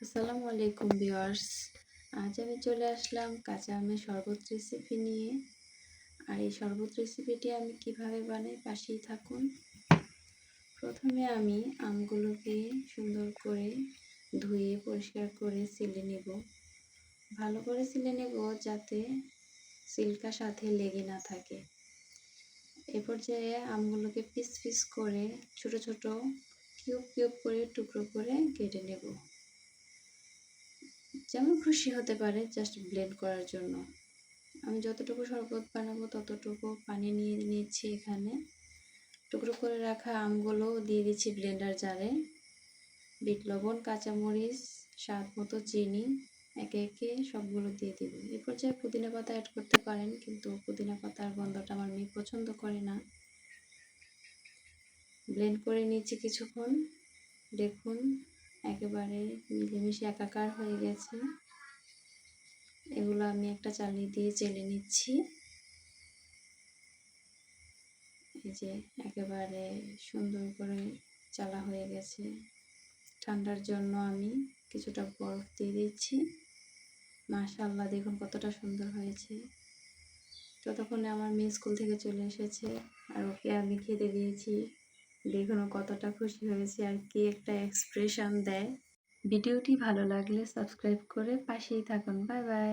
আসসালামু আলাইকুম ভিউয়ার্স। আজ আমি চলে আসলাম কাঁচা আমের শরবত রেসিপি নিয়ে। আর এই শরবত রেসিপিটি আমি কীভাবে বানাই পাশেই থাকুন। প্রথমে আমি আমগুলোকে সুন্দর করে ধুয়ে পরিষ্কার করে সিলে নেব। ভালো করে সিলে নেব যাতে সিল্কা সাথে লেগে না থাকে। এ পর্যায়ে আমগুলোকে পিস পিস করে ছোট ছোট কিউব কিউব করে টুকরো করে কেটে নেব। যেমন খুশি হতে পারে জাস্ট ব্লেন্ড করার জন্য। আমি যতটুকু শরবত বানাবো ততটুকু পানি নিয়ে নিয়েছি এখানে। টুকরো করে রাখা আমগুলো দিয়ে দিচ্ছি ব্লেন্ডার জারে। বিট লবণ, কাঁচামরিচ, স্বাদ মতো চিনি, একে একে সবগুলো দিয়ে দিব। এ পর্যায়ে পুদিনা পাতা অ্যাড করতে পারেন, কিন্তু পুদিনা পাতার গন্ধটা আমার মেয়ে পছন্দ করে না। ব্লেন্ড করে নিয়েছি কিছুক্ষণ। দেখুন একেবারে মিলেমিশে একাকার হয়ে গেছে। এগুলো আমি একটা চালনি দিয়ে চেলে নিচ্ছি। এই যে একেবারে সুন্দর করে চালা হয়ে গেছে। ঠান্ডার জন্য আমি কিছুটা বরফ দিয়ে দিচ্ছি। মাশাল্লাহ দেখুন কতটা সুন্দর হয়েছে। ততক্ষণে আমার মেয়ে স্কুল থেকে চলে এসেছে আর ওকে আমি খেতে দিয়েছি দেখুন কতটা খুশি হয়েছে আর কি একটা এক্সপ্রেশন দেয়। ভিডিওটি ভালো লাগলে সাবস্ক্রাইব করে পাশেই থাকুন। Bye bye